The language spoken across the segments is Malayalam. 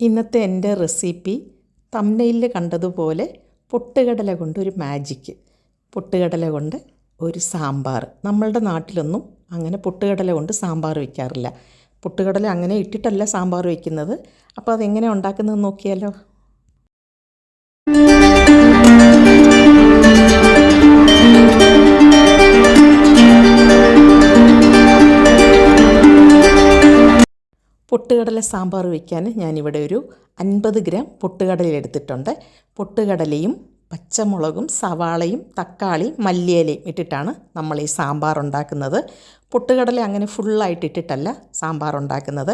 ഇന്നത്തെ എന്റെ റെസിപ്പി തമ്മനയിൽ കണ്ടതുപോലെ പൊട്ടുകടല കൊണ്ട് ഒരു മാജിക്ക് പൊട്ടുകടല കൊണ്ട് ഒരു സാമ്പാർ. നമ്മളുടെ നാട്ടിലൊന്നും അങ്ങനെ പൊട്ടുകടല കൊണ്ട് സാമ്പാർ വയ്ക്കാറില്ല പൊട്ടുകടല അങ്ങനെ ഇട്ടിട്ടല്ല സാമ്പാർ വയ്ക്കുന്നത് അപ്പോൾ അതെങ്ങനെ ഉണ്ടാക്കുന്നതെന്ന് നോക്കിയാലോ? പൊട്ടുകടല സാമ്പാർ വയ്ക്കാൻ ഞാനിവിടെ ഒരു അൻപത് ഗ്രാം പൊട്ടുകടല എടുത്തിട്ടുണ്ട്. പൊട്ടുകടലയും പച്ചമുളകും സവാളയും തക്കാളിയും മല്ലിയിലയും ഇട്ടിട്ടാണ് നമ്മൾ ഈ സാമ്പാർ ഉണ്ടാക്കുന്നത്. പൊട്ടുകടല അങ്ങനെ ഫുള്ളായിട്ട് ഇട്ടിട്ടല്ല സാമ്പാർ ഉണ്ടാക്കുന്നത്.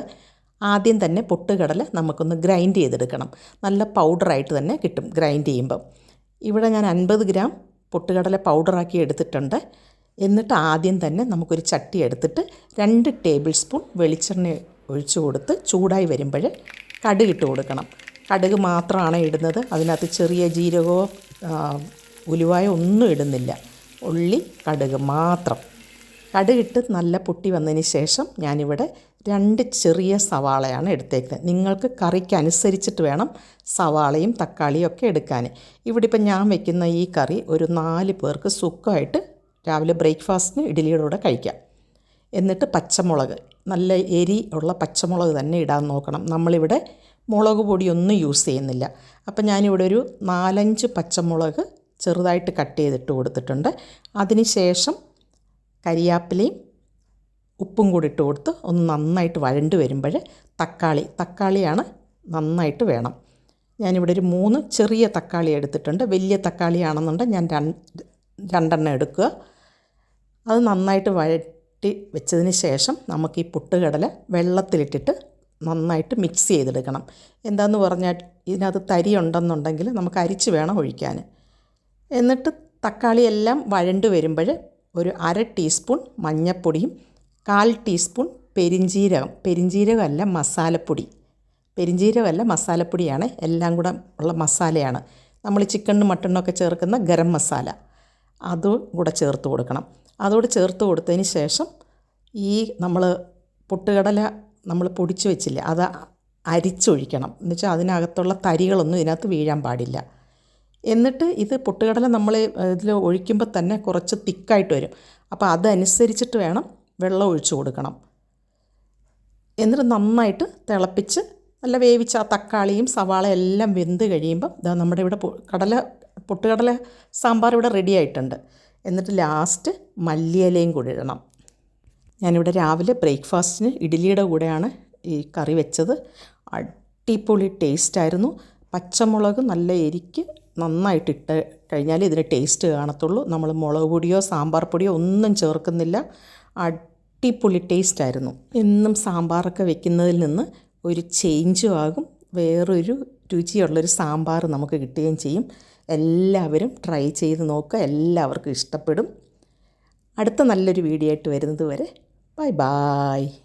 ആദ്യം തന്നെ പൊട്ടുകടല നമുക്കൊന്ന് ഗ്രൈൻഡ് ചെയ്തെടുക്കണം. നല്ല പൗഡറായിട്ട് തന്നെ കിട്ടും ഗ്രൈൻഡ് ചെയ്യുമ്പം. ഇവിടെ ഞാൻ അൻപത് ഗ്രാം പൊട്ടുകടല പൗഡറാക്കി എടുത്തിട്ടുണ്ട്. എന്നിട്ട് ആദ്യം തന്നെ നമുക്കൊരു ചട്ടി എടുത്തിട്ട് രണ്ട് ടേബിൾ സ്പൂൺ വെളിച്ചെണ്ണ ഒഴിച്ചു കൊടുത്ത് ചൂടായി വരുമ്പോൾ കടുക് ഇട്ട് കൊടുക്കണം. കടുക് മാത്രമാണ് ഇടുന്നത്. അതിനകത്ത് ചെറിയ ജീരകമോ ഉലുവായോ ഒന്നും ഇടുന്നില്ല. ഉള്ളി കടുക് മാത്രം. കടുകിട്ട് നല്ല പൊട്ടി വന്നതിന് ശേഷം ഞാനിവിടെ രണ്ട് ചെറിയ സവാളയാണ് എടുത്തേക്കുന്നത്. നിങ്ങൾക്ക് കറിക്ക് അനുസരിച്ചിട്ട് വേണം സവാളയും തക്കാളിയും ഒക്കെ എടുക്കാൻ. ഇവിടെ ഇപ്പം ഞാൻ വെക്കുന്ന ഈ കറി ഒരു നാല് പേർക്ക് സുഖമായിട്ട് രാവിലെ ബ്രേക്ക്ഫാസ്റ്റിന് ഇഡ്ഡലിയുടെ കൂടെ കഴിക്കാം. എന്നിട്ട് പച്ചമുളക്. നല്ല എരി ഉള്ള പച്ചമുളക് തന്നെ ഇടാൻ നോക്കണം. നമ്മളിവിടെ മുളക് പൊടിയൊന്നും യൂസ് ചെയ്യുന്നില്ല. അപ്പം ഞാനിവിടെ ഒരു നാലഞ്ച് പച്ചമുളക് ചെറുതായിട്ട് കട്ട് ചെയ്തിട്ട് കൊടുത്തിട്ടുണ്ട്. അതിന് ശേഷം കരിയാപ്പിലയും ഉപ്പും കൂടി ഇട്ട് കൊടുത്ത് ഒന്ന് നന്നായിട്ട് വഴണ്ട് വരുമ്പോൾ തക്കാളി തക്കാളിയാണ് നന്നായിട്ട് വേണം. ഞാനിവിടെ ഒരു മൂന്ന് ചെറിയ തക്കാളി എടുത്തിട്ടുണ്ട്. വലിയ തക്കാളിയാണെന്നുണ്ടെങ്കിൽ ഞാൻ രണ്ട് രണ്ടെണ്ണം എടുക്കുക. അത് നന്നായിട്ട് വഴറ്റി വെച്ചതിന് ശേഷം നമുക്ക് ഈ പുട്ടുകടല വെള്ളത്തിലിട്ടിട്ട് നന്നായിട്ട് മിക്സ് ചെയ്തെടുക്കണം. എന്താന്ന് പറഞ്ഞാൽ ഇതിനകത്ത് തരി ഉണ്ടെന്നുണ്ടെങ്കിൽ നമുക്ക് അരിച്ച് വേണം ഒഴിക്കാൻ. എന്നിട്ട് തക്കാളി എല്ലാം വഴണ്ട് വരുമ്പോൾ ഒരു അര ടീസ്പൂൺ മഞ്ഞൾപ്പൊടിയും കാൽ ടീസ്പൂൺ പെരിഞ്ജീരകം പെരിഞ്ജീരകമല്ല മസാലപ്പൊടി. പെരിഞ്ജീരകമല്ല മസാലപ്പൊടിയാണ്. എല്ലാം കൂടെ ഉള്ള മസാലയാണ്. നമ്മൾ ചിക്കനും ഒക്കെ ചേർക്കുന്ന ഗരം മസാല. അതും കൂടെ ചേർത്ത് കൊടുക്കണം. അതോട് ചേർത്ത് കൊടുത്തതിന് ശേഷം ഈ നമ്മൾ പൊട്ടുകടല നമ്മൾ പൊടിച്ച് വെച്ചില്ല അത് അരിച്ചൊഴിക്കണം. എന്നുവെച്ചാൽ അതിനകത്തുള്ള തരികളൊന്നും ഇതിനകത്ത് വീഴാൻ പാടില്ല. എന്നിട്ട് ഇത് പൊട്ടുകടല നമ്മൾ ഇതിൽ ഒഴിക്കുമ്പോൾ തന്നെ കുറച്ച് തിക്കായിട്ട് വരും. അപ്പോൾ അതനുസരിച്ചിട്ട് വേണം വെള്ളം ഒഴിച്ചു കൊടുക്കണം. എന്നിട്ട് നന്നായിട്ട് തിളപ്പിച്ച് നല്ല വേവിച്ച തക്കാളിയും സവാള എല്ലാം വെന്ത് കഴിയുമ്പം നമ്മുടെ ഇവിടെ കടല പൊട്ടുകടല സാമ്പാർ ഇവിടെ റെഡി ആയിട്ടുണ്ട്. എന്നിട്ട് ലാസ്റ്റ് മല്ലിയിലയും കൂടി ഇടണം. ഞാനിവിടെ രാവിലെ ബ്രേക്ക്ഫാസ്റ്റിന് ഇഡ്ഡലിയുടെ കൂടെയാണ് ഈ കറി വെച്ചത്. അടിപൊളി ടേസ്റ്റായിരുന്നു പച്ചമുളക് നല്ല എരിക്ക് നന്നായിട്ട് ഇട്ട് കഴിഞ്ഞാൽ ഇതിന് ടേസ്റ്റ് കാണത്തുള്ളൂ. നമ്മൾ മുളക് പൊടിയോ സാമ്പാർ പൊടിയോ ഒന്നും ചേർക്കുന്നില്ല. അടിപൊളി ടേസ്റ്റായിരുന്നു എന്നും സാമ്പാറൊക്കെ വെക്കുന്നതിൽ നിന്ന് ഒരു ചേഞ്ചും ആകും. വേറൊരു രുചിയുള്ളൊരു സാമ്പാർ നമുക്ക് കിട്ടുകയും ചെയ്യും. എല്ലാവരും ട്രൈ ചെയ്ത് നോക്കുക. എല്ലാവർക്കും ഇഷ്ടപ്പെടും. അടുത്ത നല്ലൊരു വീഡിയോ ആയിട്ട് വരുന്നത് വരെ. Bye bye